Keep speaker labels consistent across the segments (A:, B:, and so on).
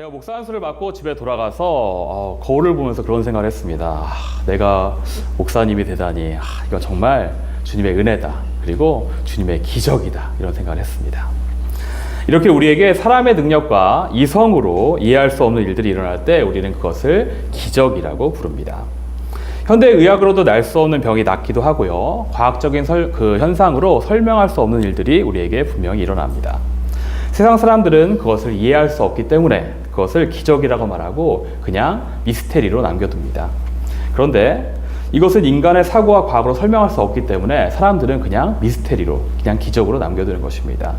A: 제가 목사 안수를 받고 집에 돌아가서 어, 거울을 보면서 그런 생각을 했습니다. 아, 내가 목사님이 되다니 아, 이거 정말 주님의 은혜다. 그리고 주님의 기적이다. 이런 생각을 했습니다. 이렇게 우리에게 사람의 능력과 이성으로 이해할 수 없는 일들이 일어날 때 우리는 그것을 기적이라고 부릅니다. 현대 의학으로도 날 수 없는 병이 낫기도 하고요. 과학적인 설- 그 현상으로 설명할 수 없는 일들이 우리에게 분명히 일어납니다. 세상 사람들은 그것을 이해할 수 없기 때문에 그것을 기적이라고 말하고 그냥 미스테리로 남겨둡니다. 그런데 이것은 인간의 사고와 과학으로 설명할 수 없기 때문에 사람들은 그냥 미스테리로, 그냥 기적으로 남겨두는 것입니다.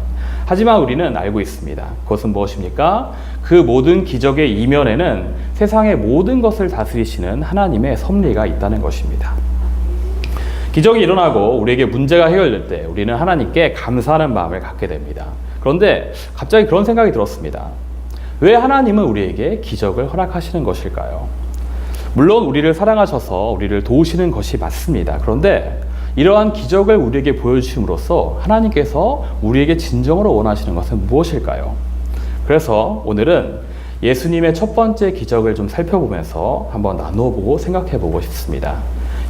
A: 하지만 우리는 알고 있습니다. 그것은 무엇입니까? 그 모든 기적의 이면에는 세상의 모든 것을 다스리시는 하나님의 섭리가 있다는 것입니다. 기적이 일어나고 우리에게 문제가 해결될 때 우리는 하나님께 감사하는 마음을 갖게 됩니다. 그런데 갑자기 그런 생각이 들었습니다. 왜 하나님은 우리에게 기적을 허락하시는 것일까요? 물론 우리를 사랑하셔서 우리를 도우시는 것이 맞습니다. 그런데 이러한 기적을 우리에게 보여주심으로써 하나님께서 우리에게 진정으로 원하시는 것은 무엇일까요? 그래서 오늘은 예수님의 첫 번째 기적을 좀 살펴보면서 한번 나누어 보고 생각해 보고 싶습니다.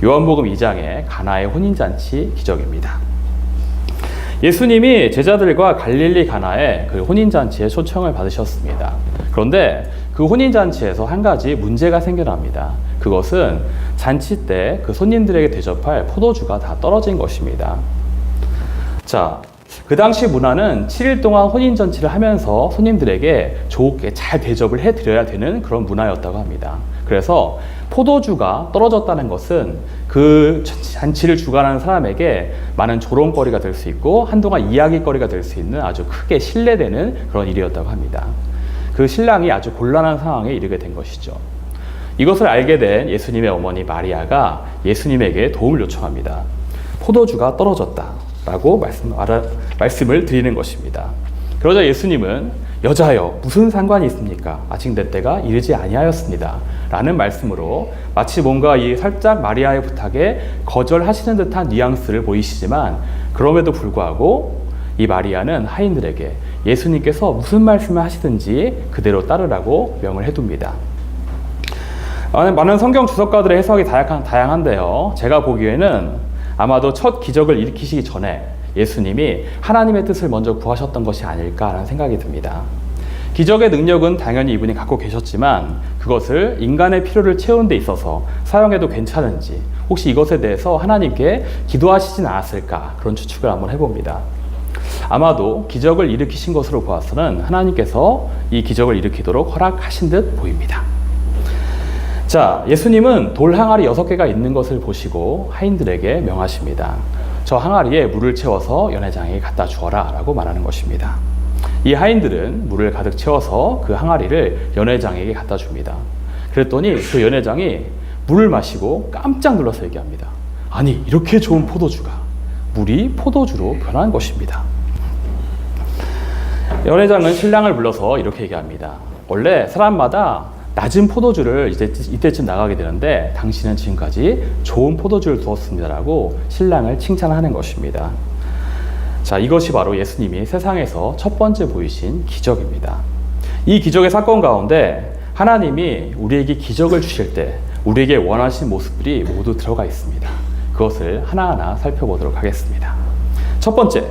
A: 요한복음 2장의 가나의 혼인잔치 기적입니다. 예수님이 제자들과 갈릴리 가나에 그 혼인잔치에 초청을 받으셨습니다. 그런데 그 혼인잔치에서 한 가지 문제가 생겨납니다. 그것은 잔치 때 그 손님들에게 대접할 포도주가 다 떨어진 것입니다. 자, 그 당시 문화는 7일 동안 혼인잔치를 하면서 손님들에게 좋게 잘 대접을 해드려야 되는 그런 문화였다고 합니다. 그래서 포도주가 떨어졌다는 것은 그 잔치를 주관하는 사람에게 많은 조롱거리가 될 수 있고 한동안 이야기거리가 될 수 있는 아주 크게 신뢰되는 그런 일이었다고 합니다. 그 신랑이 아주 곤란한 상황에 이르게 된 것이죠. 이것을 알게 된 예수님의 어머니 마리아가 예수님에게 도움을 요청합니다. 포도주가 떨어졌다. 라고 말씀, 말씀을 드리는 것입니다. 그러자 예수님은 여자여 무슨 상관이 있습니까? 아직 내 때가 이르지 아니하였습니다. 라는 말씀으로 마치 뭔가 이 살짝 마리아의 부탁에 거절하시는 듯한 뉘앙스를 보이시지만 그럼에도 불구하고 이 마리아는 하인들에게 예수님께서 무슨 말씀을 하시든지 그대로 따르라고 명을 해둡니다. 많은- 많은 성경 주석가들의 해석이 다양한, 다양한데요. 제가 보기에는 아마도 첫 기적을 일으키시기 전에 예수님이 하나님의 뜻을 먼저 구하셨던 것이 아닐까라는 생각이 듭니다. 기적의 능력은 당연히 이분이 갖고 계셨지만 그것을 인간의 필요를 채우는 데 있어서 사용해도 괜찮은지 혹시 이것에 대해서 하나님께 기도하시진 않았을까 그런 추측을 한번 해봅니다. 아마도 기적을 일으키신 것으로 보아서는 하나님께서 이 기적을 일으키도록 허락하신 듯 보입니다. 자, 예수님은 돌 항아리 여섯 개가 있는 것을 보시고 하인들에게 명하십니다. 저 항아리에 물을 채워서 연회장에게 갖다 주어라 라고 말하는 것입니다. 이 하인들은 물을 가득 채워서 그 항아리를 연회장에게 갖다 줍니다. 그랬더니 그 연회장이 물을 마시고 깜짝 놀라서 얘기합니다. 아니, 이렇게 좋은 포도주가 물이 포도주로 변한 것입니다. 연회장은 신랑을 불러서 이렇게 얘기합니다. 원래 사람마다 낮은 포도주를 이제 이때쯤 나가게 되는데 당신은 지금까지 좋은 포도주를 두었습니다라고 신랑을 칭찬하는 것입니다. 자, 이것이 바로 예수님이 세상에서 첫 번째 보이신 기적입니다. 이 기적의 사건 가운데 하나님이 우리에게 기적을 주실 때 우리에게 원하신 모습들이 모두 들어가 있습니다. 그것을 하나하나 살펴보도록 하겠습니다. 첫 번째,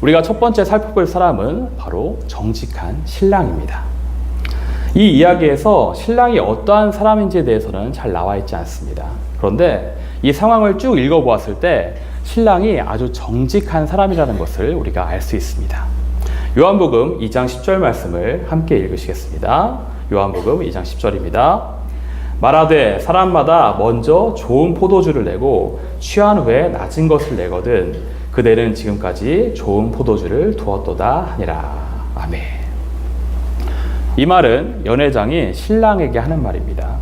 A: 우리가 첫 번째 살펴볼 사람은 바로 정직한 신랑입니다. 이 이야기에서 신랑이 어떠한 사람인지에 대해서는 잘 나와 있지 않습니다. 그런데 이 상황을 쭉 읽어보았을 때 신랑이 아주 정직한 사람이라는 것을 우리가 알 수 있습니다. 요한복음 2장 10절 말씀을 함께 읽으시겠습니다. 요한복음 2장 10절입니다. 말하되 사람마다 먼저 좋은 포도주를 내고 취한 후에 낮은 것을 내거든 그대는 지금까지 좋은 포도주를 두었도다 하니라. 아멘. 이 말은 연회장이 신랑에게 하는 말입니다.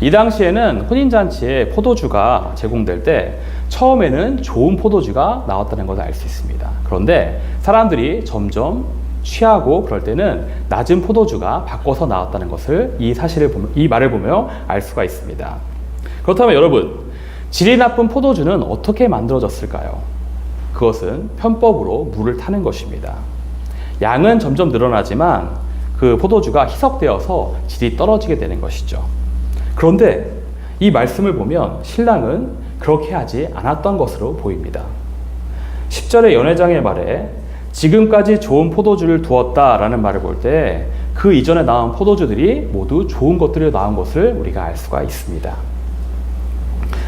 A: 이 당시에는 혼인잔치에 포도주가 제공될 때 처음에는 좋은 포도주가 나왔다는 것을 알 수 있습니다. 그런데 사람들이 점점 취하고 그럴 때는 낮은 포도주가 바꿔서 나왔다는 것을 이 사실을 보면, 이 말을 보며 알 수가 있습니다. 그렇다면 여러분, 질이 나쁜 포도주는 어떻게 만들어졌을까요? 그것은 편법으로 물을 타는 것입니다. 양은 점점 늘어나지만 그 포도주가 희석되어서 질이 떨어지게 되는 것이죠. 그런데 이 말씀을 보면 신랑은 그렇게 하지 않았던 것으로 보입니다. 10절의 연회장의 말에 지금까지 좋은 포도주를 두었다라는 말을 볼 때 그 이전에 나온 포도주들이 모두 좋은 것들이 나온 것을 우리가 알 수가 있습니다.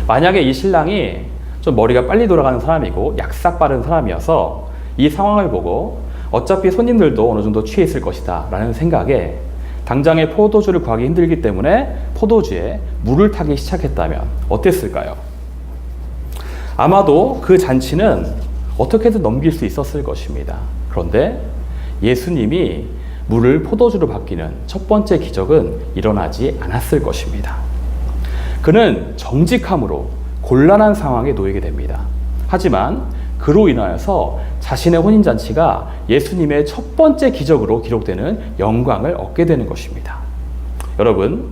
A: 만약에 이 신랑이 좀 머리가 빨리 돌아가는 사람이고 약삭 빠른 사람이어서 이 상황을 보고 어차피 손님들도 어느 정도 취해 있을 것이다 라는 생각에 당장에 포도주를 구하기 힘들기 때문에 포도주에 물을 타기 시작했다면 어땠을까요? 아마도 그 잔치는 어떻게든 넘길 수 있었을 것입니다. 그런데 예수님이 물을 포도주로 바뀌는 첫 번째 기적은 일어나지 않았을 것입니다. 그는 정직함으로 곤란한 상황에 놓이게 됩니다. 하지만 그로 인하여서 자신의 혼인잔치가 예수님의 첫 번째 기적으로 기록되는 영광을 얻게 되는 것입니다. 여러분,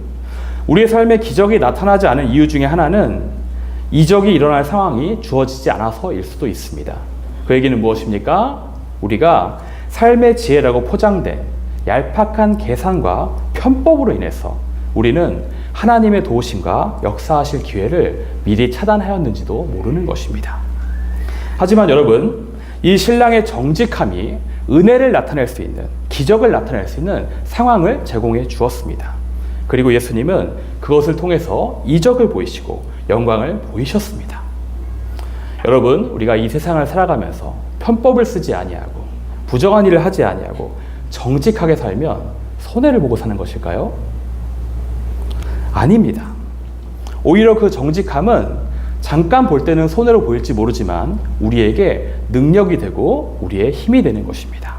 A: 우리의 삶에 기적이 나타나지 않은 이유 중에 하나는 이적이 일어날 상황이 주어지지 않아서일 수도 있습니다. 그 얘기는 무엇입니까? 우리가 삶의 지혜라고 포장된 얄팍한 계산과 편법으로 인해서 우리는 하나님의 도우심과 역사하실 기회를 미리 차단하였는지도 모르는 것입니다. 하지만 여러분, 이 신랑의 정직함이 은혜를 나타낼 수 있는, 기적을 나타낼 수 있는 상황을 제공해 주었습니다. 그리고 예수님은 그것을 통해서 이적을 보이시고 영광을 보이셨습니다. 여러분, 우리가 이 세상을 살아가면서 편법을 쓰지 아니하고 부정한 일을 하지 아니하고 정직하게 살면 손해를 보고 사는 것일까요? 아닙니다. 오히려 그 정직함은 잠깐 볼 때는 손해로 보일지 모르지만 우리에게 능력이 되고 우리의 힘이 되는 것입니다.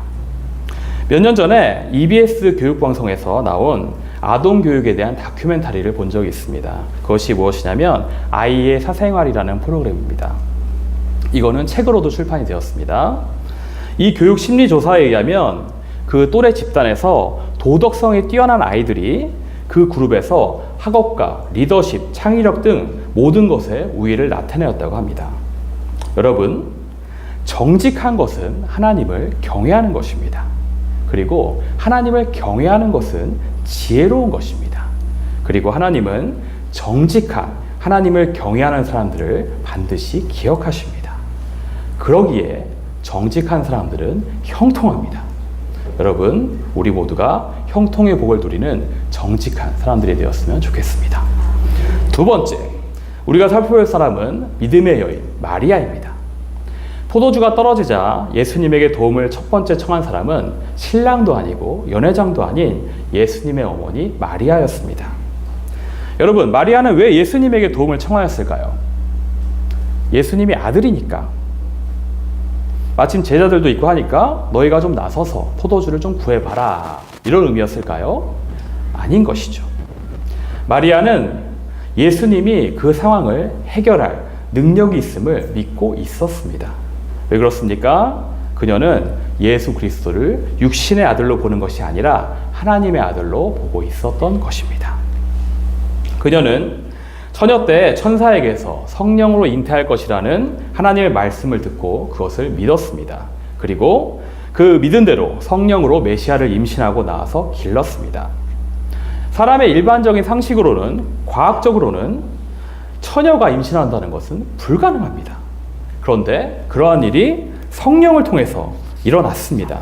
A: 몇 년 전에 EBS 교육방송에서 나온 아동 교육에 대한 다큐멘터리를 본 적이 있습니다. 그것이 무엇이냐면 아이의 사생활이라는 프로그램입니다. 이거는 책으로도 출판이 되었습니다. 이 교육 심리 조사에 의하면 그 또래 집단에서 도덕성이 뛰어난 아이들이 그 그룹에서 학업과 리더십, 창의력 등 모든 것에 우위를 나타내었다고 합니다. 여러분, 정직한 것은 하나님을 경외하는 것입니다. 그리고 하나님을 경외하는 것은 지혜로운 것입니다. 그리고 하나님은 정직한 하나님을 경외하는 사람들을 반드시 기억하십니다. 그러기에 정직한 사람들은 형통합니다. 여러분, 우리 모두가 형통의 복을 누리는 정직한 사람들이 되었으면 좋겠습니다. 두 번째, 우리가 살펴볼 사람은 믿음의 여인 마리아입니다. 포도주가 떨어지자 예수님에게 도움을 첫 번째 청한 사람은 신랑도 아니고 연회장도 아닌 예수님의 어머니 마리아였습니다. 여러분, 마리아는 왜 예수님에게 도움을 청하였을까요? 예수님이 아들이니까. 마침 제자들도 있고 하니까 너희가 좀 나서서 포도주를 좀 구해봐라. 이런 의미였을까요? 아닌 것이죠. 마리아는 예수님이 그 상황을 해결할 능력이 있음을 믿고 있었습니다. 왜 그렇습니까? 그녀는 예수 그리스도를 육신의 아들로 보는 것이 아니라 하나님의 아들로 보고 있었던 것입니다. 그녀는 처녀 때 천사에게서 성령으로 잉태할 것이라는 하나님의 말씀을 듣고 그것을 믿었습니다. 그리고 그 믿은 대로 성령으로 메시아를 임신하고 나와서 길렀습니다. 사람의 일반적인 상식으로는 과학적으로는 처녀가 임신한다는 것은 불가능합니다. 그런데 그러한 일이 성령을 통해서 일어났습니다.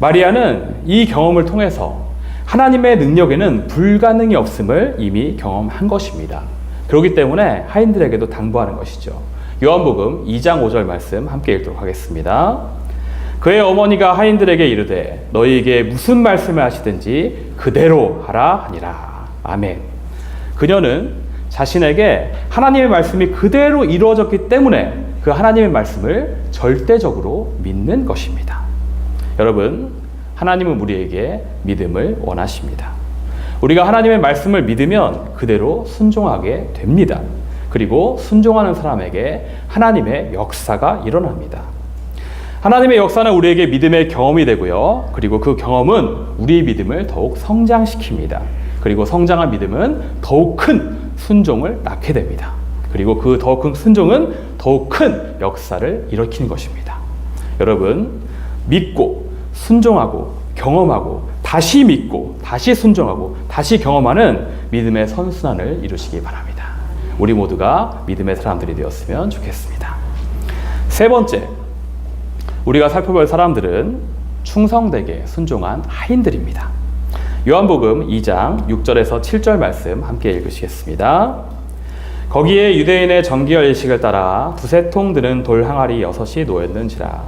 A: 마리아는 이 경험을 통해서 하나님의 능력에는 불가능이 없음을 이미 경험한 것입니다. 그렇기 때문에 하인들에게도 당부하는 것이죠. 요한복음 2장 5절 말씀 함께 읽도록 하겠습니다. 그의 어머니가 하인들에게 이르되 너희에게 무슨 말씀을 하시든지 그대로 하라 하니라. 아멘. 그녀는 자신에게 하나님의 말씀이 그대로 이루어졌기 때문에 그 하나님의 말씀을 절대적으로 믿는 것입니다. 여러분, 하나님은 우리에게 믿음을 원하십니다. 우리가 하나님의 말씀을 믿으면 그대로 순종하게 됩니다. 그리고 순종하는 사람에게 하나님의 역사가 일어납니다. 하나님의 역사는 우리에게 믿음의 경험이 되고요. 그리고 그 경험은 우리의 믿음을 더욱 성장시킵니다. 그리고 성장한 믿음은 더욱 큰 순종을 낳게 됩니다. 그리고 그 더욱 큰 순종은 더욱 큰 역사를 일으키는 것입니다. 여러분, 믿고 순종하고 경험하고 다시 믿고 다시 순종하고 다시 경험하는 믿음의 선순환을 이루시기 바랍니다. 우리 모두가 믿음의 사람들이 되었으면 좋겠습니다. 세 번째, 우리가 살펴볼 사람들은 충성되게 순종한 하인들입니다. 요한복음 2장 6절에서 7절 말씀 함께 읽으시겠습니다. 거기에 유대인의 정기열 예식을 따라 두세 통 드는 돌 항아리 여섯이 놓였는지라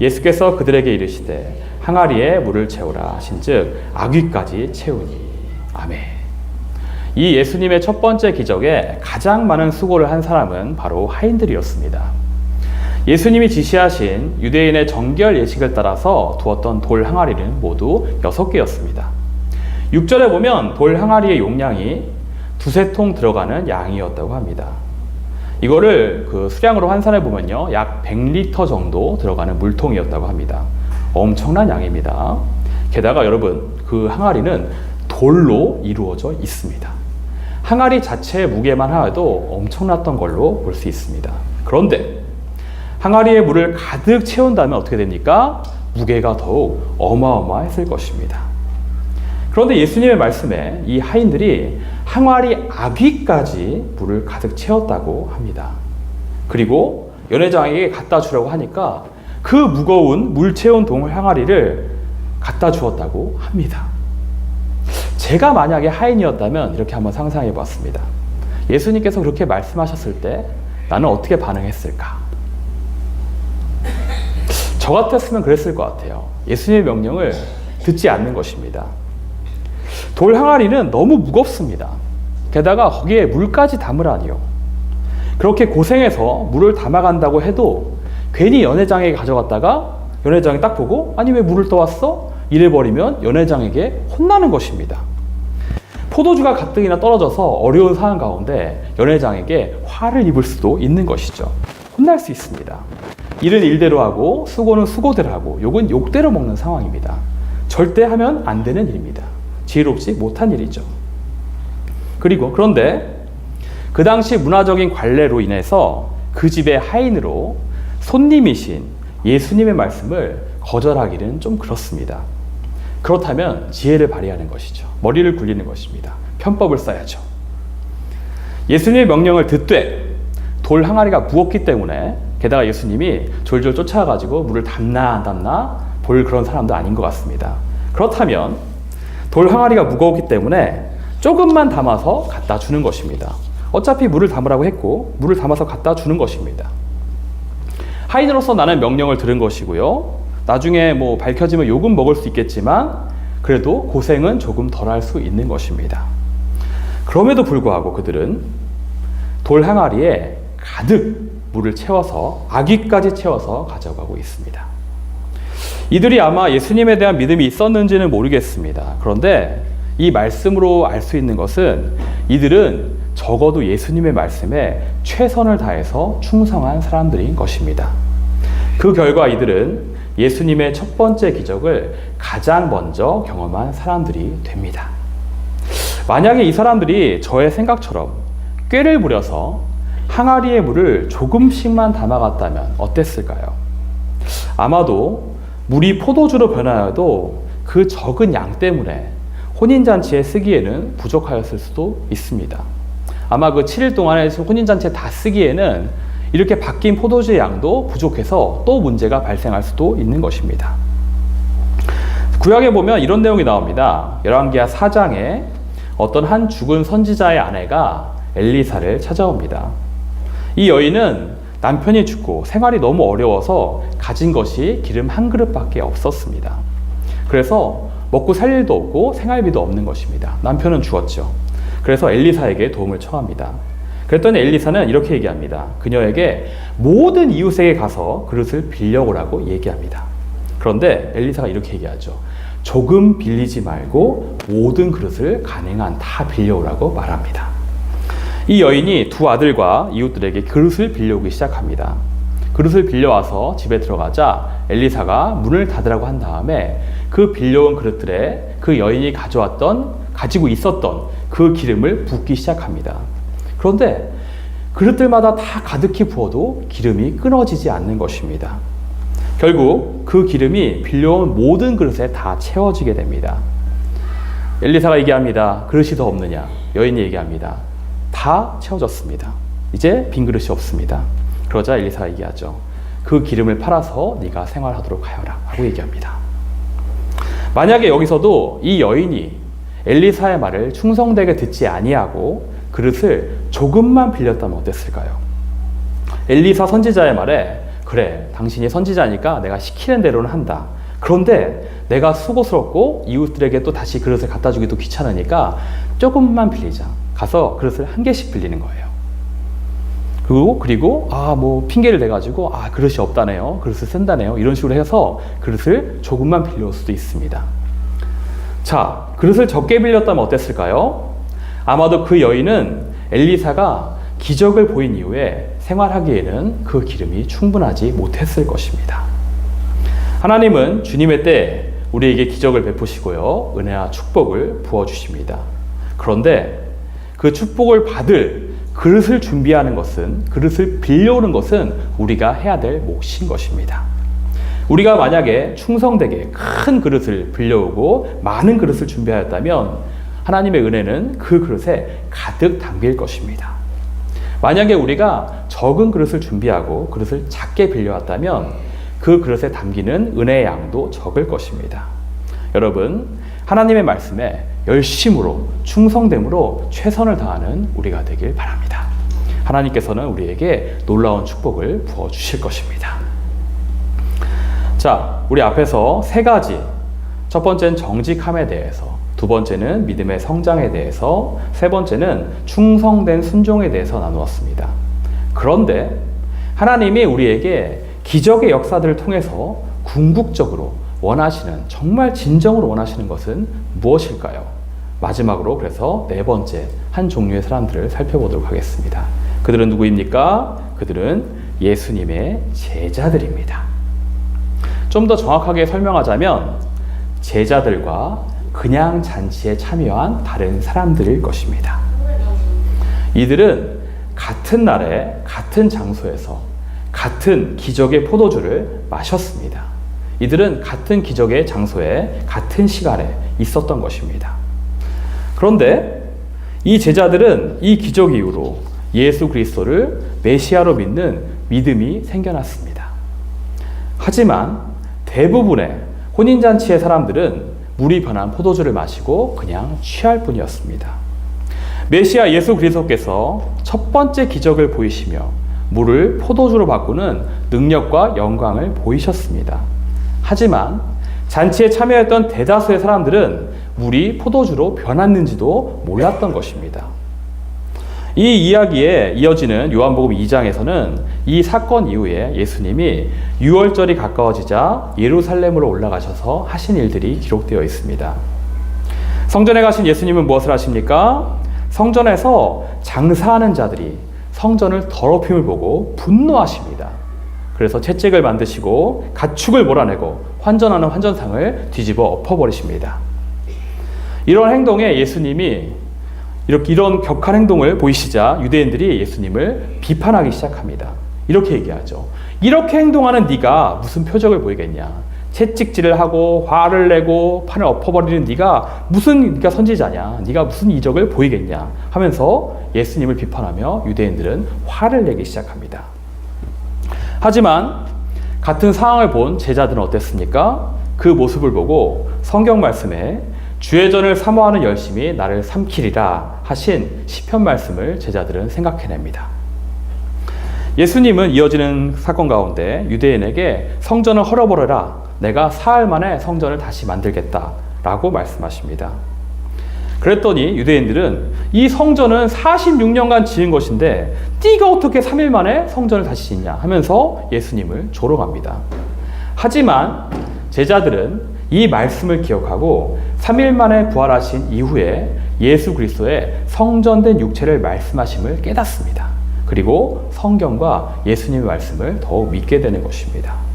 A: 예수께서 그들에게 이르시되 항아리에 물을 채우라 하신즉 아귀까지 채우니 아멘. 이 예수님의 첫 번째 기적에 가장 많은 수고를 한 사람은 바로 하인들이었습니다. 예수님이 지시하신 유대인의 정결 예식을 따라서 두었던 돌 항아리는 모두 여섯 개였습니다. 6절에 보면 돌 항아리의 용량이 두세 통 들어가는 양이었다고 합니다. 이거를 그 수량으로 환산해 보면요. 약 100리터 정도 들어가는 물통이었다고 합니다. 엄청난 양입니다. 게다가 여러분, 그 항아리는 돌로 이루어져 있습니다. 항아리 자체의 무게만 하여도 엄청났던 걸로 볼 수 있습니다. 그런데 항아리에 물을 가득 채운다면 어떻게 됩니까? 무게가 더욱 어마어마했을 것입니다. 그런데 예수님의 말씀에 이 하인들이 항아리 아귀까지 물을 가득 채웠다고 합니다. 그리고 연회장에게 갖다 주려고 하니까 그 무거운 물 채운 동을 항아리를 갖다 주었다고 합니다. 제가 만약에 하인이었다면 이렇게 한번 상상해 봤습니다. 예수님께서 그렇게 말씀하셨을 때 나는 어떻게 반응했을까? 저 같았으면 그랬을 것 같아요. 예수님의 명령을 듣지 않는 것입니다. 돌 항아리는 너무 무겁습니다. 게다가 거기에 물까지 담으라니요. 그렇게 고생해서 물을 담아간다고 해도 괜히 연회장에게 가져갔다가 연회장이 딱 보고 아니 왜 물을 떠왔어? 이래버리면 연회장에게 혼나는 것입니다. 포도주가 가뜩이나 떨어져서 어려운 상황 가운데 연회장에게 화를 입을 수도 있는 것이죠. 혼날 수 있습니다. 일은 일대로 하고 수고는 수고대로 하고 욕은 욕대로 먹는 상황입니다. 절대 하면 안 되는 일입니다. 지혜롭지 못한 일이죠. 그리고 그런데 그 당시 문화적인 관례로 인해서 그 집의 하인으로 손님이신 예수님의 말씀을 거절하기는 좀 그렇습니다. 그렇다면 지혜를 발휘하는 것이죠. 머리를 굴리는 것입니다. 편법을 써야죠. 예수님의 명령을 듣되 돌 항아리가 무겁기 때문에 게다가 예수님이 졸졸 쫓아가지고 물을 담나 안 담나 볼 그런 사람도 아닌 것 같습니다. 그렇다면 돌 항아리가 무거웠기 때문에 조금만 담아서 갖다 주는 것입니다. 어차피 물을 담으라고 했고 물을 담아서 갖다 주는 것입니다. 하인으로서 나는 명령을 들은 것이고요. 나중에 뭐 밝혀지면 욕은 먹을 수 있겠지만 그래도 고생은 조금 덜 할 수 있는 것입니다. 그럼에도 불구하고 그들은 돌 항아리에 가득 물을 채워서 아기까지 채워서 가져가고 있습니다. 이들이 아마 예수님에 대한 믿음이 있었는지는 모르겠습니다. 그런데 이 말씀으로 알 수 있는 것은 이들은 적어도 예수님의 말씀에 최선을 다해서 충성한 사람들인 것입니다. 그 결과 이들은 예수님의 첫 번째 기적을 가장 먼저 경험한 사람들이 됩니다. 만약에 이 사람들이 저의 생각처럼 꾀를 부려서 항아리의 물을 조금씩만 담아갔다면 어땠을까요? 아마도 물이 포도주로 변하여도 그 적은 양 때문에 혼인잔치에 쓰기에는 부족하였을 수도 있습니다. 아마 그 7일 동안에 혼인잔치에 다 쓰기에는 이렇게 바뀐 포도주의 양도 부족해서 또 문제가 발생할 수도 있는 것입니다. 구약에 보면 이런 내용이 나옵니다. 열왕기하 4장에 어떤 한 죽은 선지자의 아내가 엘리사를 찾아옵니다. 이 여인은 남편이 죽고 생활이 너무 어려워서 가진 것이 기름 한 그릇밖에 없었습니다. 그래서 먹고 살 일도 없고 생활비도 없는 것입니다. 남편은 죽었죠. 그래서 엘리사에게 도움을 청합니다. 그랬더니 엘리사는 이렇게 얘기합니다. 그녀에게 모든 이웃에게 가서 그릇을 빌려오라고 얘기합니다. 그런데 엘리사가 이렇게 얘기하죠. 조금 빌리지 말고 모든 그릇을 가능한 다 빌려오라고 말합니다. 이 여인이 두 아들과 이웃들에게 그릇을 빌려오기 시작합니다. 그릇을 빌려와서 집에 들어가자 엘리사가 문을 닫으라고 한 다음에 그 빌려온 그릇들에 그 여인이 가져왔던 가지고 있었던 그 기름을 붓기 시작합니다. 그런데 그릇들마다 다 가득히 부어도 기름이 끊어지지 않는 것입니다. 결국 그 기름이 빌려온 모든 그릇에 다 채워지게 됩니다. 엘리사가 얘기합니다. 그릇이 더 없느냐? 여인이 얘기합니다. 다 채워졌습니다. 이제 빈 그릇이 없습니다. 그러자 엘리사가 얘기하죠. 그 기름을 팔아서 네가 생활하도록 하여라 하고 얘기합니다. 만약에 여기서도 이 여인이 엘리사의 말을 충성되게 듣지 아니하고 그릇을 조금만 빌렸다면 어땠을까요? 엘리사 선지자의 말에 그래 당신이 선지자니까 내가 시키는 대로는 한다. 그런데 내가 수고스럽고 이웃들에게 또 다시 그릇을 갖다 주기도 귀찮으니까 조금만 빌리자. 가서 그릇을 한 개씩 빌리는 거예요. 그리고 그리고 아 뭐 핑계를 대 가지고 아 그릇이 없다네요. 그릇을 쓴다네요. 이런 식으로 해서 그릇을 조금만 빌려올 수도 있습니다. 자, 그릇을 적게 빌렸다면 어땠을까요? 아마도 그 여인은 엘리사가 기적을 보인 이후에 생활하기에는 그 기름이 충분하지 못했을 것입니다. 하나님은 주님의 때 우리에게 기적을 베푸시고요. 은혜와 축복을 부어주십니다. 그런데 그 축복을 받을 그릇을 준비하는 것은, 그릇을 빌려오는 것은 우리가 해야 될 몫인 것입니다. 우리가 만약에 충성되게 큰 그릇을 빌려오고 많은 그릇을 준비하였다면 하나님의 은혜는 그 그릇에 가득 담길 것입니다. 만약에 우리가 적은 그릇을 준비하고 그릇을 작게 빌려왔다면 그 그릇에 담기는 은혜의 양도 적을 것입니다. 여러분, 하나님의 말씀에 열심으로 충성됨으로 최선을 다하는 우리가 되길 바랍니다. 하나님께서는 우리에게 놀라운 축복을 부어 주실 것입니다. 자, 우리 앞에서 세 가지. 첫 번째는 정직함에 대해서, 두 번째는 믿음의 성장에 대해서, 세 번째는 충성된 순종에 대해서 나누었습니다. 그런데 하나님이 우리에게 기적의 역사들을 통해서 궁극적으로 원하시는, 정말 진정으로 원하시는 것은 무엇일까요? 마지막으로 그래서 네 번째 한 종류의 사람들을 살펴보도록 하겠습니다. 그들은 누구입니까? 그들은 예수님의 제자들입니다. 좀 더 정확하게 설명하자면 제자들과 그냥 잔치에 참여한 다른 사람들일 것입니다. 이들은 같은 날에 같은 장소에서 같은 기적의 포도주를 마셨습니다. 이들은 같은 기적의 장소에 같은 시간에 있었던 것입니다. 그런데 이 제자들은 이 기적 이후로 예수 그리스도를 메시아로 믿는 믿음이 생겨났습니다. 하지만 대부분의 혼인잔치의 사람들은 물이 변한 포도주를 마시고 그냥 취할 뿐이었습니다. 메시아 예수 그리스도께서 첫 번째 기적을 보이시며 물을 포도주로 바꾸는 능력과 영광을 보이셨습니다. 하지만 잔치에 참여했던 대다수의 사람들은 물이 포도주로 변했는지도 몰랐던 것입니다. 이 이야기에 이어지는 요한복음 2장에서는 이 사건 이후에 예수님이 6월절이 가까워지자 예루살렘으로 올라가셔서 하신 일들이 기록되어 있습니다. 성전에 가신 예수님은 무엇을 하십니까? 성전에서 장사하는 자들이 성전을 더럽힘을 보고 분노하십니다. 그래서 채찍을 만드시고 가축을 몰아내고 환전하는 환전상을 뒤집어 엎어버리십니다. 이런 행동에 예수님이 이렇게 이런 격한 행동을 보이시자 유대인들이 예수님을 비판하기 시작합니다. 이렇게 얘기하죠. 이렇게 행동하는 네가 무슨 표적을 보이겠냐? 채찍질을 하고 화를 내고 판을 엎어버리는 네가 무슨 네가 선지자냐? 네가 무슨 이적을 보이겠냐? 하면서 예수님을 비판하며 유대인들은 화를 내기 시작합니다. 하지만 같은 상황을 본 제자들은 어땠습니까? 그 모습을 보고 성경 말씀에 주의 전을 사모하는 열심이 나를 삼키리라 하신 시편 말씀을 제자들은 생각해냅니다. 예수님은 이어지는 사건 가운데 유대인에게 성전을 헐어버려라. 내가 사흘 만에 성전을 다시 만들겠다라고 말씀하십니다. 그랬더니 유대인들은 이 성전은 46년간 지은 것인데 네가 어떻게 3일 만에 성전을 다시 짓냐 하면서 예수님을 조롱합니다. 하지만 제자들은 이 말씀을 기억하고 3일 만에 부활하신 이후에 예수 그리스도의 성전된 육체를 말씀하심을 깨닫습니다. 그리고 성경과 예수님의 말씀을 더욱 믿게 되는 것입니다.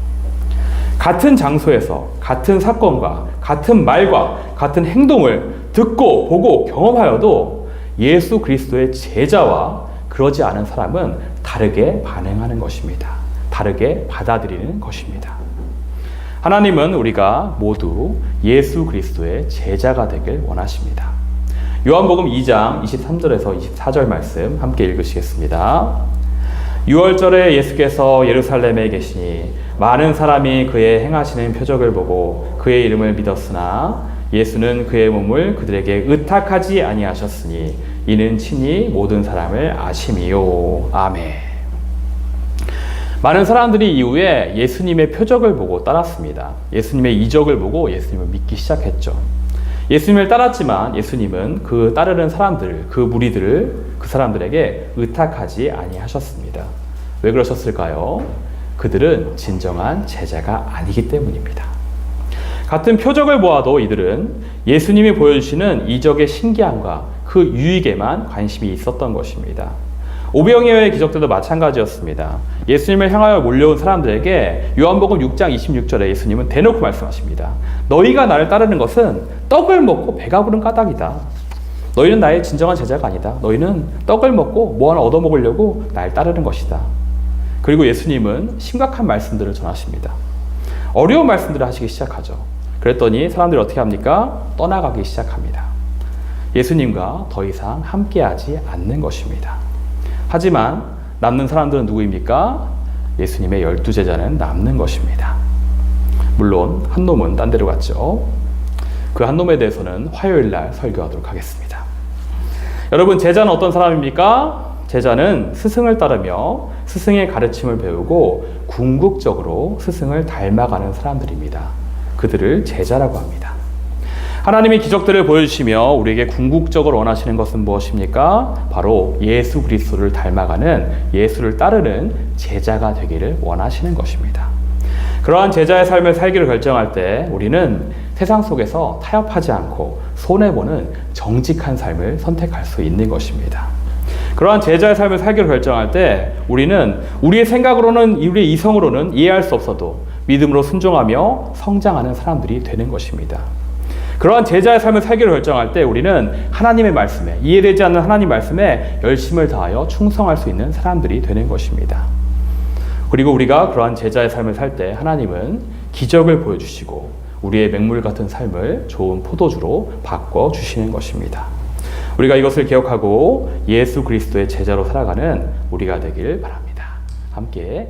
A: 같은 장소에서 같은 사건과 같은 말과 같은 행동을 듣고 보고 경험하여도 예수 그리스도의 제자와 그러지 않은 사람은 다르게 반응하는 것입니다. 다르게 받아들이는 것입니다. 하나님은 우리가 모두 예수 그리스도의 제자가 되길 원하십니다. 요한복음 2장 23절에서 24절 말씀 함께 읽으시겠습니다. 6월절에 예수께서 예루살렘에 계시니 많은 사람이 그의 행하시는 표적을 보고 그의 이름을 믿었으나 예수는 그의 몸을 그들에게 의탁하지 아니하셨으니 이는 친히 모든 사람을 아심이요. 아멘. 많은 사람들이 이후에 예수님의 표적을 보고 따랐습니다. 예수님의 이적을 보고 예수님을 믿기 시작했죠. 예수님을 따랐지만 예수님은 그 따르는 사람들, 그 무리들을 그 사람들에게 의탁하지 아니하셨습니다. 왜 그러셨을까요? 그들은 진정한 제자가 아니기 때문입니다. 같은 표적을 보아도 이들은 예수님이 보여주시는 이적의 신기함과 그 유익에만 관심이 있었던 것입니다. 오병이어의 기적들도 마찬가지였습니다. 예수님을 향하여 몰려온 사람들에게 요한복음 6장 26절에 예수님은 대놓고 말씀하십니다. 너희가 나를 따르는 것은 떡을 먹고 배가 부른 까닭이다. 너희는 나의 진정한 제자가 아니다. 너희는 떡을 먹고 뭐 하나 얻어먹으려고 날 따르는 것이다. 그리고 예수님은 심각한 말씀들을 전하십니다. 어려운 말씀들을 하시기 시작하죠. 그랬더니 사람들이 어떻게 합니까? 떠나가기 시작합니다. 예수님과 더 이상 함께하지 않는 것입니다. 하지만 남는 사람들은 누구입니까? 예수님의 열두 제자는 남는 것입니다. 물론 한 놈은 딴 데로 갔죠. 그 한 놈에 대해서는 화요일 날 설교하도록 하겠습니다. 여러분 제자는 어떤 사람입니까? 제자는 스승을 따르며 스승의 가르침을 배우고 궁극적으로 스승을 닮아가는 사람들입니다. 그들을 제자라고 합니다. 하나님이 기적들을 보여주시며 우리에게 궁극적으로 원하시는 것은 무엇입니까? 바로 예수 그리스도를 닮아가는 예수를 따르는 제자가 되기를 원하시는 것입니다. 그러한 제자의 삶을 살기를 결정할 때 우리는 세상 속에서 타협하지 않고 손해보는 정직한 삶을 선택할 수 있는 것입니다. 그러한 제자의 삶을 살기를 결정할 때 우리는 우리의 생각으로는 우리의 이성으로는 이해할 수 없어도 믿음으로 순종하며 성장하는 사람들이 되는 것입니다. 그러한 제자의 삶을 살기를 결정할 때 우리는 하나님의 말씀에 이해되지 않는 하나님 말씀에 열심을 다하여 충성할 수 있는 사람들이 되는 것입니다. 그리고 우리가 그러한 제자의 삶을 살 때 하나님은 기적을 보여주시고 우리의 맹물 같은 삶을 좋은 포도주로 바꿔 주시는 것입니다. 우리가 이것을 기억하고 예수 그리스도의 제자로 살아가는 우리가 되길 바랍니다. 함께